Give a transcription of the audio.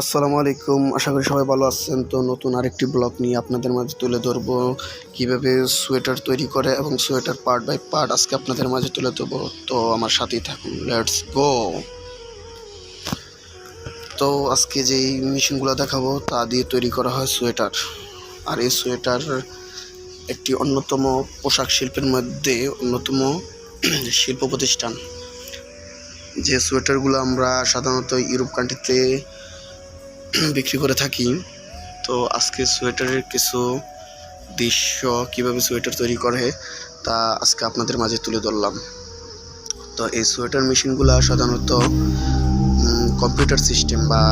আসসালামু আলাইকুম। আশা করি সবাই ভালো আছেন। তো নতুন আরেকটি ব্লগ নিয়ে আপনাদের মাঝে তুলে ধরবো। কীভাবে সোয়েটার তৈরি করে এবং সোয়েটার পার্ট বাই পার্ট আজকে আপনাদের মাঝে তুলে ধরবো। তো আমার সাথেই থাকুন। লেটস গো তো আজকে যেই মেশিনগুলো দেখাবো, তা দিয়ে তৈরি করা হয় সোয়েটার। আর এই সোয়েটার একটি অন্যতম পোশাক শিল্পের মধ্যে অন্যতম শিল্প প্রতিষ্ঠান। যে সোয়েটারগুলো আমরা সাধারণত ইউরোপ কান্ট্রিতে বিক্রি করে থাকি। তো আজকে সোয়েটারের কিছু দৃশ্য, কীভাবে সোয়েটার তৈরি করে, তা আজকে আপনাদের মাঝে তুলে ধরলাম। তো এই সোয়েটার মেশিনগুলো সাধারণত কম্পিউটার সিস্টেম বা